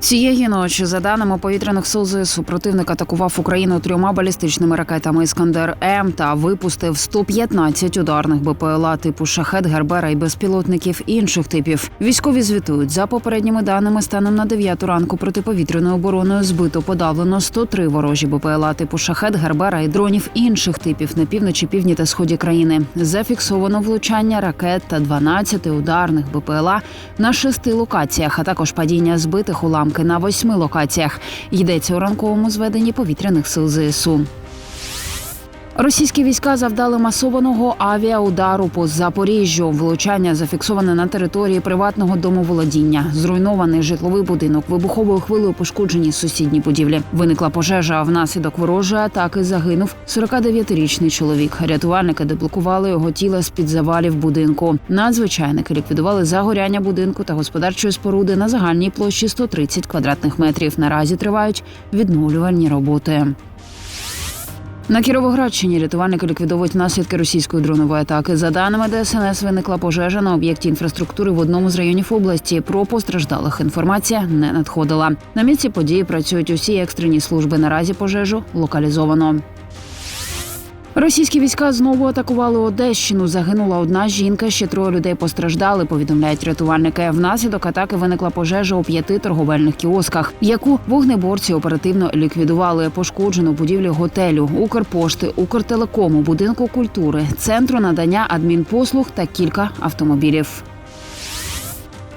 Цієї ночі, за даними повітряних сил ЗСУ, противник атакував Україну трьома балістичними ракетами Іскандер М та випустив 115 ударних БПЛА типу Шахет, Гербера і безпілотників інших типів. Військові звітують за попередніми даними станом на 9 ранку протиповітряною обороною збито подавлено 103 ворожі БПЛА типу Шахет, Гербера і дронів інших типів на півночі, півдні та сході країни. Зафіксовано влучання ракет та 12 ударних БПЛА на шести локаціях, а також падіння збитих уламки на восьми локаціях. Йдеться у ранковому зведенні повітряних сил ЗСУ. Російські війська завдали масованого авіаудару по Запоріжжю. Влучання зафіксоване на території приватного домоволодіння. Зруйнований житловий будинок, вибуховою хвилею пошкоджені сусідні будівлі. Виникла пожежа. а Внаслідок ворожої атаки загинув 49-річний чоловік. Рятувальники деблокували його тіло з під завалів будинку. Надзвичайники ліквідували загоряння будинку та господарчої споруди на загальній площі 130 квадратних метрів. Наразі тривають відновлювальні роботи. На Кіровоградщині рятувальники ліквідовують наслідки російської дронової атаки. За даними ДСНС, виникла пожежа на об'єкті інфраструктури в одному з районів області. Про постраждалих інформація не надходила. На місці події працюють усі екстрені служби. Наразі пожежу локалізовано. Російські війська знову атакували Одещину. Загинула одна жінка, ще троє людей постраждали. Повідомляють рятувальники. Внаслідок атаки виникла пожежа у п'яти торговельних кіосках, яку вогнеборці оперативно ліквідували. Пошкоджено будівлі готелю, Укрпошти, Укртелекому, будинку культури, центру надання адмінпослуг та кілька автомобілів.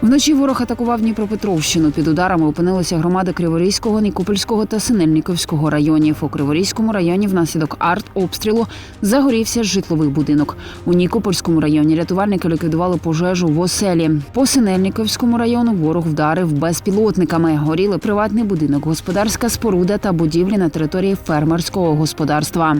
Вночі ворог атакував Дніпропетровщину. Під ударами опинилися громади Криворізького, Нікопольського та Синельниковського районів. У Криворізькому районі внаслідок артобстрілу загорівся житловий будинок. У Нікопольському районі рятувальники ліквідували пожежу в оселі. По Синельниковському району ворог вдарив безпілотниками. Горіли приватний будинок, господарська споруда та будівлі на території фермерського господарства.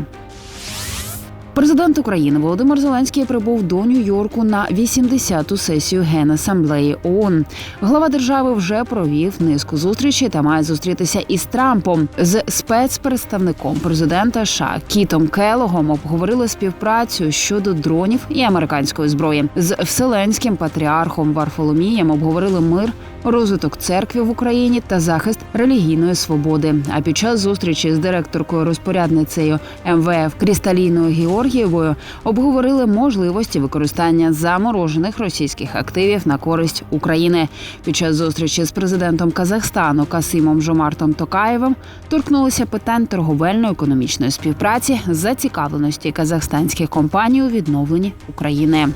Президент України Володимир Зеленський прибув до Нью-Йорку на 80-ту сесію Генасамблеї ООН. Глава держави вже провів низку зустрічей та має зустрітися із Трампом з спецпредставником президента США Кітом Келогом. Обговорили співпрацю щодо дронів і американської зброї. З вселенським патріархом Варфоломієм обговорили мир, розвиток церкви в Україні та захист релігійної свободи. А під час зустрічі з директоркою розпорядницею МВФ Крісталіною Георгієвою обговорили можливості використання заморожених російських активів на користь України. Під час зустрічі з президентом Казахстану Касимом Жомартом Токаєвим торкнулися питань торговельно-економічної співпраці, зацікавленості казахстанських компаній у відновленні України.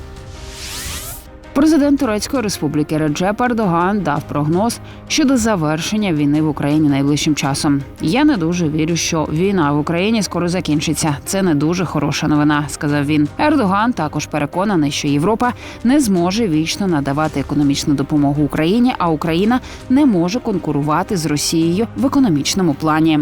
Президент Турецької республіки Реджеп Ердоган дав прогноз щодо завершення війни в Україні найближчим часом. Я не дуже вірю, що війна в Україні скоро закінчиться. Це не дуже хороша новина, сказав він. Ердоган також переконаний, що Європа не зможе вічно надавати економічну допомогу Україні, а Україна не може конкурувати з Росією в економічному плані.